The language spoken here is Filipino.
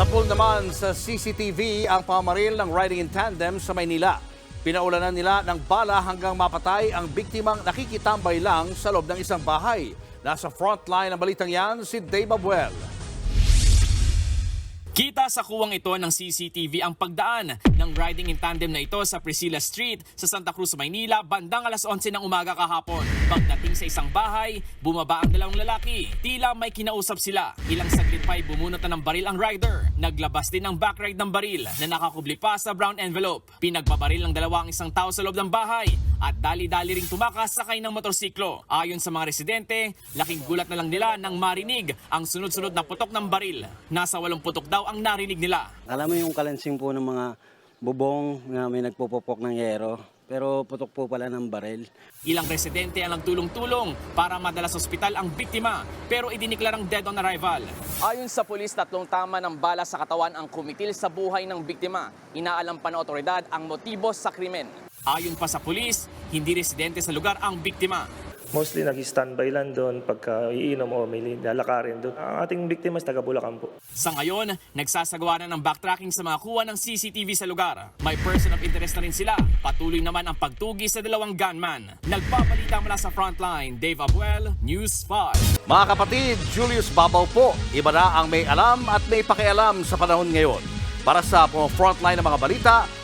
Sapul naman sa CCTV ang pamaril ng riding in tandem sa Maynila. Pinaulanan nila ng bala hanggang mapatay ang biktimang nakikitambay lang sa loob ng isang bahay. Nasa frontline ng balitang yan si Dave Abuel. Kita sa kuwang ito ng CCTV ang pagdaan ng riding in tandem na ito sa Priscilla Street sa Santa Cruz, Maynila bandang alas 11 ng umaga kahapon. Pagdating sa isang bahay, bumaba ang dalawang lalaki. Tila may kinausap sila. Ilang saglit pa'y bumunot na ng baril ang rider. Naglabas din ng backride ng baril na nakakubli pa sa brown envelope. Pinagbabaril ng dalawa ang isang tao sa loob ng bahay at dali-dali ring tumakas sakay ng motorsiklo. Ayon sa mga residente, laking gulat na lang nila nang marinig ang sunod-sunod na putok ng baril. Nasa walong putok daw ang narinig nila. Alam mo yung kalansing po ng mga bubong na may nagpupupok ng yero. Pero putok po pala ng baril. Ilang residente ang nagtulong-tulong para madala sa ospital ang biktima pero idiniklarang dead on arrival. Ayon sa pulis, tatlong tama ng bala sa katawan ang kumitil sa buhay ng biktima. Inaalam pa ng otoridad ang motibo sa krimen. Ayon pa sa pulis, hindi residente sa lugar ang biktima. Mostly nag-standby lang doon pagka iinom o may lalakarin doon. Ang ating biktima is taga Bulacan po. Sa ngayon, nagsasagawa na ng backtracking sa mga kuha ng CCTV sa lugar. May person of interest na rin sila. Patuloy naman ang pagtugi sa dalawang gunman. Nagpapalita mula sa frontline, Dave Abuel, News 5. Mga kapatid, Julius Babaw po. Iba na ang may alam at may pakialam sa panahon ngayon. Para sa mga frontline ng mga balita,